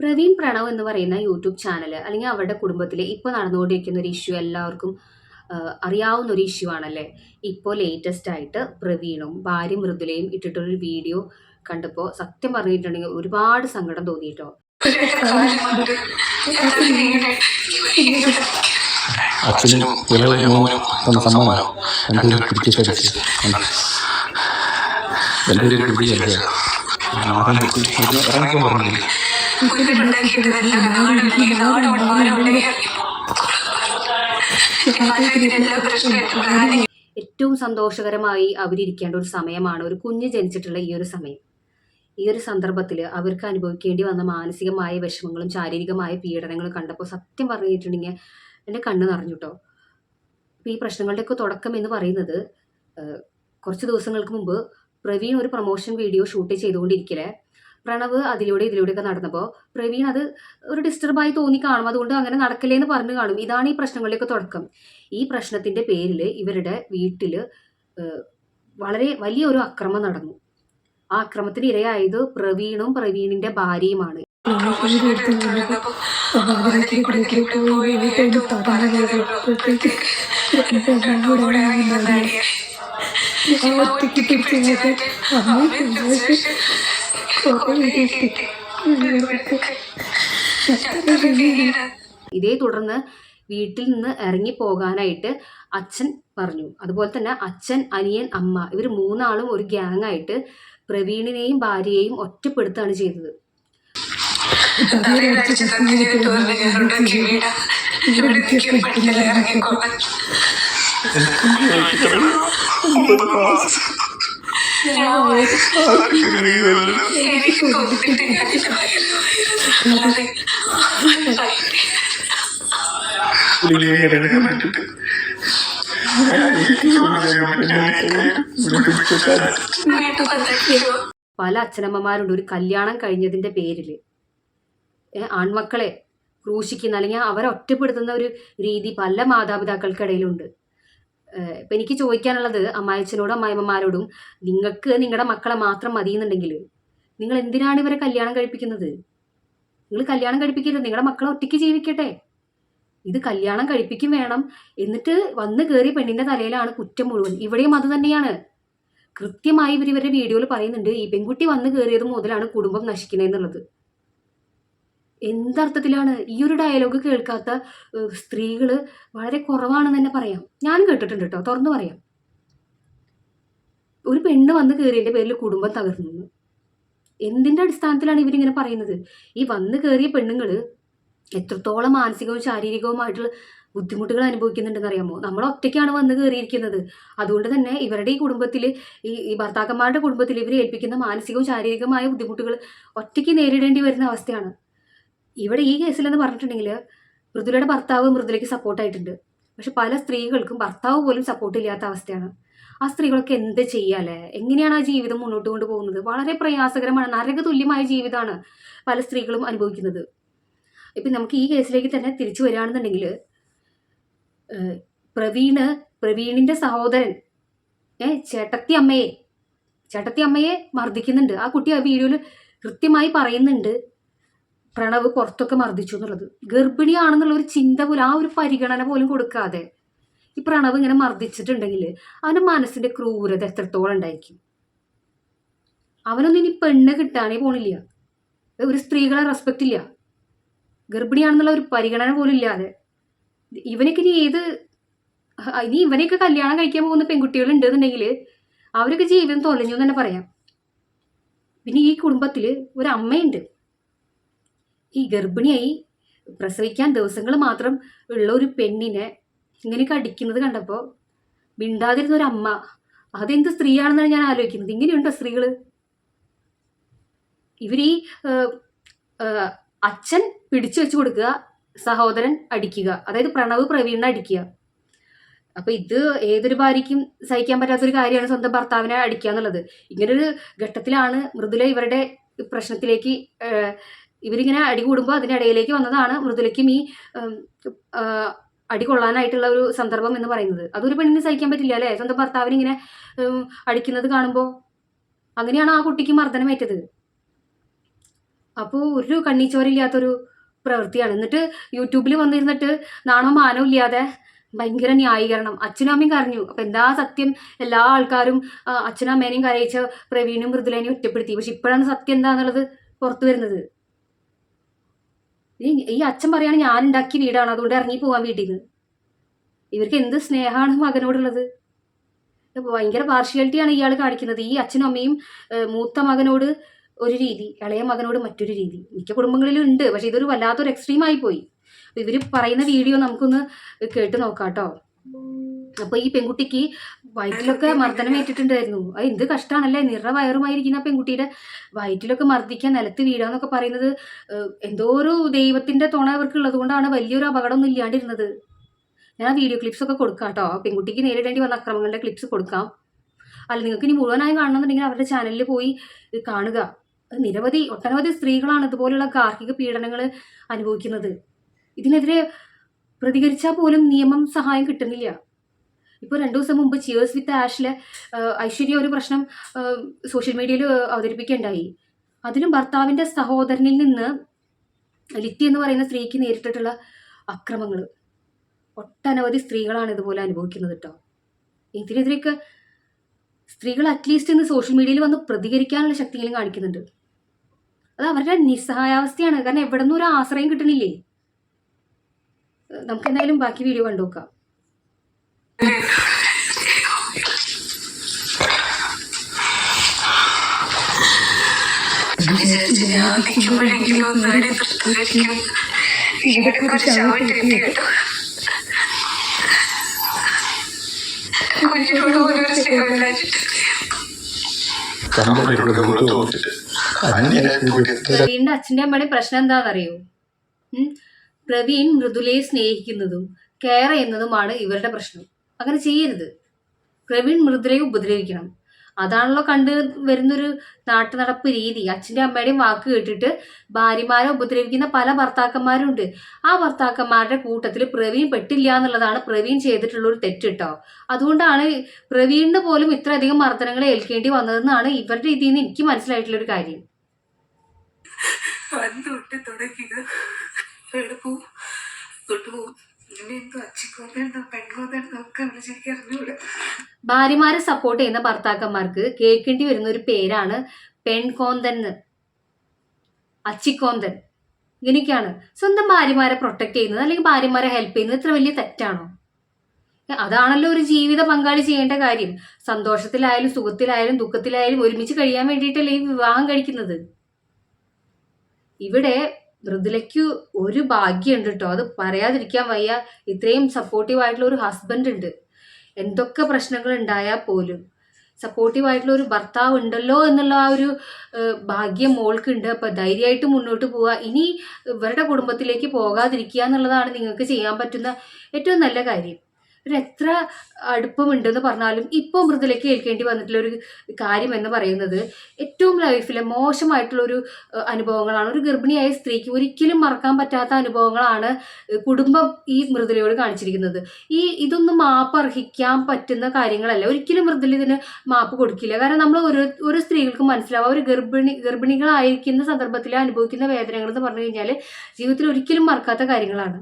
പ്രവീൺ പ്രണവ് എന്ന് പറയുന്ന YouTube channel അല്ലെങ്കിൽ അവരുടെ കുടുംബത്തിൽ ഇപ്പോൾ നടന്നുകൊണ്ടിരിക്കുന്ന ഒരു ഇഷ്യൂ എല്ലാവർക്കും അറിയാവുന്ന ഒരു ഇഷ്യൂ ആണല്ലേ ഇപ്പോൾ ലേറ്റസ്റ്റ് ആയിട്ട് പ്രവീണും ഭാര്യ മൃദുലയും ഇട്ടിട്ടൊരു വീഡിയോ കണ്ടപ്പോൾ സത്യം പറഞ്ഞിട്ടുണ്ടെങ്കിൽ ഒരുപാട് സങ്കടം തോന്നിയിട്ടോ അച്ഛനും ഇളയ മോനും തന്ന സമ്മാനം രണ്ടുപേരും പിടിച്ച് കഴിച്ച് രണ്ടുപേരും പിടിച്ചല്ലേ ഇറങ്ങിക്കാൻ പറഞ്ഞില്ല ഏറ്റവും സന്തോഷകരമായി അവരിയ്ക്കേണ്ട ഒരു സമയമാണ് ഒരു കുഞ്ഞ് ജനിച്ചിട്ടുള്ള ഈ ഒരു സമയം. ഈ ഒരു സന്ദർഭത്തിൽ അവർക്ക് അനുഭവിക്കേണ്ടി വന്ന മാനസികമായ വിഷമങ്ങളും ശാരീരികമായ പീഡനങ്ങളും കണ്ടപ്പോൾ സത്യം പറഞ്ഞിട്ടുണ്ടെങ്കിൽ എന്റെ കണ്ണ് നിറഞ്ഞു കേട്ടോ ഈ പ്രശ്നങ്ങളുടെയൊക്കെ തുടക്കം എന്ന് പറയുന്നത് കുറച്ച് ദിവസങ്ങൾക്ക് മുമ്പ് പ്രവീൺ ഒരു പ്രൊമോഷൻ വീഡിയോ ഷൂട്ട് ചെയ്തുകൊണ്ടിരിക്കലേ. പ്രണവ് അതിലൂടെ ഇതിലൂടെയൊക്കെ നടന്നപ്പോൾ പ്രവീൺ അത് ഒരു ഡിസ്റ്റർബായി തോന്നി കാണും. അതുകൊണ്ട് അങ്ങനെ നടക്കലേ എന്ന് പറഞ്ഞു കാണും. ഇതാണ് ഈ പ്രശ്നങ്ങളിലൊക്കെ തുടക്കം. ഈ പ്രശ്നത്തിന്റെ പേരിൽ ഇവരുടെ വീട്ടിൽ വളരെ വലിയ ഒരു അക്രമം നടന്നു. ആ അക്രമത്തിന് ഇരയായത് പ്രവീണും പ്രവീണിന്റെ ഭാര്യയുമാണ്. ഇതേ തുടർന്ന് വീട്ടിൽ നിന്ന് ഇറങ്ങി പോകാനായിട്ട് അച്ഛൻ പറഞ്ഞു. അതുപോലെ തന്നെ അച്ഛൻ അനിയൻ അമ്മ ഇവർ മൂന്നാളും ഒരു ഗ്യാങ് ആയിട്ട് പ്രവീണിനെയും ഭാര്യയെയും ഒറ്റപ്പെടുത്താണ് ചെയ്തത്. പല അച്ഛനമ്മമാരുണ്ട്. ഒരു കല്യാണം കഴിഞ്ഞതിന്റെ പേരിൽ ആൺമക്കളെ ക്രൂശിക്കുന്ന അല്ലെങ്കിൽ അവരെ ഒറ്റപ്പെടുത്തുന്ന ഒരു രീതി പല മാതാപിതാക്കൾക്കിടയിലുണ്ട്. ഇപ്പൊ എനിക്ക് ചോദിക്കാനുള്ളത് അമ്മായച്ചനോടും അമ്മായിമ്മമാരോടും നിങ്ങൾക്ക് നിങ്ങളുടെ മക്കളെ മാത്രം മതിയെന്നുണ്ടെങ്കിൽ നിങ്ങൾ എന്തിനാണ് ഇവരെ കല്യാണം കഴിപ്പിക്കുന്നത്? നിങ്ങൾ കല്യാണം കഴിപ്പിക്കരുത്. നിങ്ങളുടെ മക്കളെ ഒറ്റയ്ക്ക് ജീവിക്കട്ടെ. ഇത് കല്യാണം കഴിപ്പിക്കും വേണം. എന്നിട്ട് വന്ന് കയറിയ പെണ്ണിന്റെ തലയിലാണ് കുറ്റം മുഴുവൻ. ഇവിടെയും അത് തന്നെയാണ്. കൃത്യമായി ഇവർ ഇവരുടെ വീഡിയോയിൽ പറയുന്നുണ്ട്. ഈ പെൺകുട്ടി വന്ന് കയറിയത് മുതലാണ് കുടുംബം നശിക്കുന്നത് എന്തർത്ഥത്തിലാണ് ഈ ഒരു ഡയലോഗ് കേൾക്കാത്ത സ്ത്രീകൾ വളരെ കുറവാണെന്ന് തന്നെ പറയാം. ഞാനും കേട്ടിട്ടുണ്ട് കേട്ടോ തുറന്നു പറയാം. ഒരു പെണ്ണ് വന്ന് കയറിയതിന്റെ പേരിൽ കുടുംബം തകർന്നു. എന്തിന്റെ അടിസ്ഥാനത്തിലാണ് ഇവരിങ്ങനെ പറയുന്നത്? ഈ വന്ന് കയറിയ പെണ്ണുങ്ങൾ എത്രത്തോളം മാനസികവും ശാരീരികവുമായിട്ടുള്ള ബുദ്ധിമുട്ടുകൾ അനുഭവിക്കുന്നുണ്ടെന്ന് അറിയാമോ? നമ്മൾ ഒറ്റയ്ക്കാണ് വന്ന് കയറിയിരിക്കുന്നത് അതുകൊണ്ട് തന്നെ ഇവരുടെ ഈ കുടുംബത്തിൽ ഈ ഈ ഭർത്താക്കന്മാരുടെ കുടുംബത്തിൽ ഇവർ ഏൽപ്പിക്കുന്ന മാനസികവും ശാരീരികവുമായ ബുദ്ധിമുട്ടുകൾ ഒറ്റയ്ക്ക് നേരിടേണ്ടി വരുന്ന അവസ്ഥയാണ്. ഇവിടെ ഈ കേസിലെന്ന് പറഞ്ഞിട്ടുണ്ടെങ്കിൽ മൃദുലയുടെ ഭർത്താവ് മൃദുലയ്ക്ക് സപ്പോർട്ടായിട്ടുണ്ട് പക്ഷെ പല സ്ത്രീകൾക്കും ഭർത്താവ് പോലും സപ്പോർട്ട് ഇല്ലാത്ത അവസ്ഥയാണ്. ആ സ്ത്രീകളൊക്കെ എന്ത് ചെയ്യാല്ലേ എങ്ങനെയാണ് ആ ജീവിതം മുന്നോട്ട് കൊണ്ടുപോകുന്നത്? വളരെ പ്രയാസകരമാണ് നരക തുല്യമായ ജീവിതമാണ് പല സ്ത്രീകളും അനുഭവിക്കുന്നത്. ഇപ്പം നമുക്ക് ഈ കേസിലേക്ക് തന്നെ തിരിച്ചു വരികയാണെന്നുണ്ടെങ്കിൽ പ്രവീണ് പ്രവീണിന്റെ സഹോദരൻ ഏ ചേട്ടത്തി അമ്മയെ ചേട്ടത്തി അമ്മയെ മർദ്ദിക്കുന്നുണ്ട്. ആ കുട്ടി ആ വീഡിയോയിൽ കൃത്യമായി പറയുന്നുണ്ട്. പ്രണവ് പുറത്തൊക്കെ മർദ്ദിച്ചു എന്നുള്ളത്. ഗർഭിണിയാണെന്നുള്ള ഒരു ചിന്ത പോലും ആ ഒരു പരിഗണന പോലും കൊടുക്കാതെ ഈ പ്രണവ് ഇങ്ങനെ മർദ്ദിച്ചിട്ടുണ്ടെങ്കിൽ അവന്റെ മനസ്സിന്റെ ക്രൂരത എത്രത്തോളം ഉണ്ടായിരിക്കും? അവനൊന്നും ഇനി പെണ്ണ് കിട്ടാനേ പോണില്ല. ഒരു സ്ത്രീകളെ റെസ്പെക്റ്റ് ഇല്ല. ഗർഭിണിയാണെന്നുള്ള ഒരു പരിഗണന പോലും ഇല്ലാതെ. ഇവനൊക്കെ ഇനി ഏത് ഇനി ഇവനെയൊക്കെ കല്യാണം കഴിക്കാൻ പോകുന്ന പെൺകുട്ടികൾ ഉണ്ടെന്നുണ്ടെങ്കിൽ അവരൊക്കെ ജീവിതം തൊലഞ്ഞു എന്ന് തന്നെ പറയാം. പിന്നെ ഈ കുടുംബത്തിൽ ഒരു അമ്മയുണ്ട്. ഈ ഗർഭിണിയായി പ്രസവിക്കാൻ ദിവസങ്ങൾ മാത്രം ഉള്ള ഒരു പെണ്ണിനെ ഇങ്ങനെയൊക്കെ അടിക്കുന്നത് കണ്ടപ്പോൾ മിണ്ടാതിരുന്ന ഒരു അമ്മ അതെന്ത് സ്ത്രീയാണെന്നാണ് ഞാൻ ആലോചിക്കുന്നത്? ഇങ്ങനെയുണ്ടോ സ്ത്രീകൾ ഇവർ ഈ അച്ഛൻ പിടിച്ചു വെച്ചു കൊടുക്കുക സഹോദരൻ അടിക്കുക അതായത് പ്രണവ് പ്രവീണിനെ അടിക്കുക. അപ്പൊ ഇത് ഏതൊരു ഭാര്യയ്ക്കും സഹിക്കാൻ പറ്റാത്തൊരു കാര്യമാണ് സ്വന്തം ഭർത്താവിനെ അടിക്കുക എന്നുള്ളത്. ഇങ്ങനൊരു ഘട്ടത്തിലാണ് മൃദുല ഇവരുടെ പ്രശ്നത്തിലേക്ക് ഇവരിങ്ങനെ അടി കൂടുമ്പോൾ അതിനിടയിലേക്ക് വന്നതാണ് മൃദുലയ്ക്കും ഈ അടി കൊള്ളാനായിട്ടുള്ള ഒരു സന്ദർഭം എന്ന് പറയുന്നത്. അതൊരു പെണ്ണിന് സഹിക്കാൻ പറ്റില്ല അല്ലേ? സ്വന്തം ഭർത്താവിനെ ഇങ്ങനെ അടിക്കുന്നത് കാണുമ്പോൾ അങ്ങനെയാണ് ആ കുട്ടിക്ക് മർദ്ദനമേറ്റത്. അപ്പോൾ ഒരു കണ്ണീച്ചോരില്ലാത്തൊരു പ്രവൃത്തിയാണ്. എന്നിട്ട് യൂട്യൂബിൽ വന്നിരുന്നിട്ട് നാണോ മാനോ ഇല്ലാതെ ഭയങ്കര ന്യായീകരണം. അച്ഛനും അമ്മയും കരഞ്ഞു. അപ്പം എന്താ സത്യം? എല്ലാ ആൾക്കാരും അച്ഛനും അമ്മേനെയും കരയിച്ച പ്രവീണും മൃദുലേനെയും ഒറ്റപ്പെടുത്തി. പക്ഷെ ഇപ്പോഴാണ് സത്യം എന്താന്നുള്ളത് പുറത്തു വരുന്നത്. ഈ അച്ഛൻ പറയാണ് ഞാൻ ഉണ്ടാക്കിയ വീടാണ് അതുകൊണ്ട് ഇറങ്ങി പോവാൻ വീട്ടിൽ നിന്ന് ഇവർക്ക് എന്ത് സ്നേഹമാണ് മകനോടുള്ളത്. ഭയങ്കര പാർഷ്യാലിറ്റിയാണ് ഇയാൾ കാണിക്കുന്നത്. ഈ അച്ഛനും അമ്മയും മൂത്ത മകനോട് ഒരു രീതി ഇളയ മകനോട് മറ്റൊരു രീതി. മിക്ക കുടുംബങ്ങളിലും ഉണ്ട് പക്ഷെ ഇതൊരു വല്ലാത്തൊരു എക്സ്ട്രീം ആയി പോയി. ഇവർ പറയുന്ന വീഡിയോ നമുക്കൊന്ന് കേട്ട് നോക്കാം കേട്ടോ അപ്പൊ ഈ പെൺകുട്ടിക്ക് വയറ്റിലൊക്കെ മർദ്ദനം ഏറ്റിട്ടുണ്ടായിരുന്നു. അത് എന്ത് കഷ്ടമാണല്ലേ നിറ വയറുമായിരിക്കുന്ന പെൺകുട്ടിയുടെ വയറ്റിലൊക്കെ മർദ്ദിക്കാൻ നിലത്ത് വീഴാന്നൊക്കെ പറയുന്നത് എന്തോ ഒരു ദൈവത്തിന്റെ തുണ അവർക്ക് ഉള്ളത് കൊണ്ടാണ് വലിയൊരു അപകടമൊന്നും ഇല്ലാണ്ടിരുന്നത്. ഞാൻ ആ വീഡിയോ ക്ലിപ്സ് ഒക്കെ കൊടുക്കാം കേട്ടോ. ആ പെൺകുട്ടിക്ക് നേരിടേണ്ടി വന്ന അക്രമങ്ങളുടെ ക്ലിപ്സ് കൊടുക്കാം. അല്ല നിങ്ങൾക്ക് ഇനി മുഴുവനായി കാണണമെന്നുണ്ടെങ്കിൽ അവരുടെ ചാനലിൽ പോയി കാണുക. നിരവധി ഒട്ടനവധി സ്ത്രീകളാണ് ഇതുപോലുള്ള ഗാർഹിക പീഡനങ്ങൾ അനുഭവിക്കുന്നത്. ഇതിനെതിരെ പ്രതികരിച്ചാൽ പോലും നിയമം സഹായം കിട്ടുന്നില്ല. ഇപ്പോൾ രണ്ടു ദിവസം മുമ്പ് ചിയേഴ്സ് വിത്ത് ആഷിൽ ഐശ്വര്യ ഒരു പ്രശ്നം സോഷ്യൽ മീഡിയയിൽ അവതരിപ്പിക്കുകയുണ്ടായി അതിലും ഭർത്താവിന്റെ സഹോദരനിൽ നിന്ന് ലിറ്റി എന്ന് പറയുന്ന സ്ത്രീക്ക് നേരിട്ടിട്ടുള്ള അക്രമങ്ങൾ ഒട്ടനവധി സ്ത്രീകളാണ് ഇതുപോലെ അനുഭവിക്കുന്നത് കേട്ടോ ഇതിനെതിരെയൊക്കെ സ്ത്രീകൾ അറ്റ്ലീസ്റ്റ് ഇന്ന് സോഷ്യൽ മീഡിയയിൽ വന്ന് പ്രതികരിക്കാനുള്ള ശക്തിയിലും കാണിക്കുന്നുണ്ട്. അത് അവരുടെ നിസ്സഹായാവസ്ഥയാണ്. കാരണം എവിടെ നിന്നും ഒരു ആശ്രയം കിട്ടണില്ലേ? നമുക്ക് എന്തായാലും ബാക്കി വീഡിയോ കണ്ടു നോക്കാം പ്രവീണിന്റെ അച്ഛന്റെ അമ്മയുടെ പ്രശ്നം എന്താണെന്നറിയോ? പ്രവീൺ മൃദുലയെ സ്നേഹിക്കുന്നതും കെയർ ചെയ്യുന്നതുമാണ് ഇവരുടെ പ്രശ്നം അങ്ങനെ ചെയ്യരുത്. പ്രവീൺ മൃദുലയെ ഉപദ്രവിക്കണം. അതാണല്ലോ കണ്ട് വരുന്നൊരു നാട്ടു നടപ്പ് രീതി. അച്ഛന്റെ അമ്മയുടെയും വാക്ക് കേട്ടിട്ട് ഭാര്യമാരെ ഉപദ്രവിക്കുന്ന പല ഭർത്താക്കന്മാരുണ്ട്. ആ ഭർത്താക്കന്മാരുടെ കൂട്ടത്തിൽ പ്രവീൺ പെട്ടില്ല എന്നുള്ളതാണ് പ്രവീൺ ചെയ്തിട്ടുള്ള ഒരു തെറ്റ് കേട്ടോ. അതുകൊണ്ടാണ് പ്രവീണിന് പോലും ഇത്രയധികം മർദ്ദനങ്ങൾ ഏൽക്കേണ്ടി വന്നതെന്നാണ് ഇവരുടെ ഇതിൽ നിന്ന് എനിക്ക് മനസ്സിലായിട്ടുള്ള ഒരു കാര്യം തുടങ്ങിയത് ഭാര്യമാരെ സപ്പോർട്ട് ചെയ്യുന്ന ഭർത്താക്കന്മാർക്ക് കേൾക്കേണ്ടി വരുന്ന ഒരു പേരാണ് പെൺകോന്തൻ അച്ചിക്കോന്തൻ. ഇങ്ങനെയൊക്കെയാണ്. സ്വന്തം ഭാര്യമാരെ പ്രൊട്ടക്ട് ചെയ്യുന്നത് അല്ലെങ്കിൽ ഭാര്യമാരെ ഹെൽപ്പ് ചെയ്യുന്നത് ഇത്ര വലിയ തെറ്റാണോ? അതാണല്ലോ ഒരു ജീവിത പങ്കാളി ചെയ്യേണ്ട കാര്യം. സന്തോഷത്തിലായാലും സുഖത്തിലായാലും ദുഃഖത്തിലായാലും ഒരുമിച്ച് കഴിയാൻ വേണ്ടിയിട്ടല്ലേ ഈ വിവാഹം കഴിക്കുന്നത്? ഇവിടെ മൃദുലയ്ക്ക് ഒരു ഭാഗ്യമുണ്ട് കേട്ടോ അത് പറയാതിരിക്കാൻ വയ്യ. ഇത്രയും സപ്പോർട്ടീവ് ആയിട്ടുള്ള ഒരു ഹസ്ബൻഡ് ഉണ്ട്. എന്തൊക്കെ പ്രശ്നങ്ങൾ ഉണ്ടായാൽ പോലും. സപ്പോർട്ടീവ് ആയിട്ടുള്ള ഒരു ഭർത്താവ് ഉണ്ടല്ലോ എന്നുള്ള ആ ഒരു ഭാഗ്യം മോൾക്ക് ഉണ്ട് അപ്പൊ ധൈര്യമായിട്ട് മുന്നോട്ട് പോവുക. ഇനി ഇവരുടെ കുടുംബത്തിലേക്ക് പോകാതിരിക്കുക എന്നുള്ളതാണ് നിങ്ങൾക്ക് ചെയ്യാൻ പറ്റുന്ന ഏറ്റവും നല്ല കാര്യം. ഒരു എത്ര അടുപ്പമുണ്ടെന്ന് പറഞ്ഞാലും ഇപ്പോൾ മൃദുലയ്ക്ക് കേൾക്കേണ്ടി വന്നിട്ടുള്ള ഒരു കാര്യം എന്ന് പറയുന്നത് ഏറ്റവും ലൈഫിലെ മോശമായിട്ടുള്ള ഒരു അനുഭവങ്ങളാണ്. ഒരു ഗർഭിണിയായ സ്ത്രീക്ക് ഒരിക്കലും മറക്കാൻ പറ്റാത്ത അനുഭവങ്ങളാണ് കുടുംബം ഈ മൃദുലയോട് കാണിച്ചിരിക്കുന്നത്. ഈ ഇതൊന്നും മാപ്പ് അർഹിക്കാൻ പറ്റുന്ന കാര്യങ്ങളല്ല. ഒരിക്കലും മൃദുല ഇതിന് മാപ്പ് കൊടുക്കില്ല. കാരണം നമ്മൾ ഓരോ ഓരോ സ്ത്രീകൾക്കും മനസ്സിലാവുക ഒരു ഗർഭിണി ഗർഭിണികളായിരിക്കുന്ന സന്ദർഭത്തിൽ അനുഭവിക്കുന്ന വേദനകൾ എന്ന് പറഞ്ഞു കഴിഞ്ഞാൽ ജീവിതത്തിൽ ഒരിക്കലും മറക്കാത്ത കാര്യങ്ങളാണ്.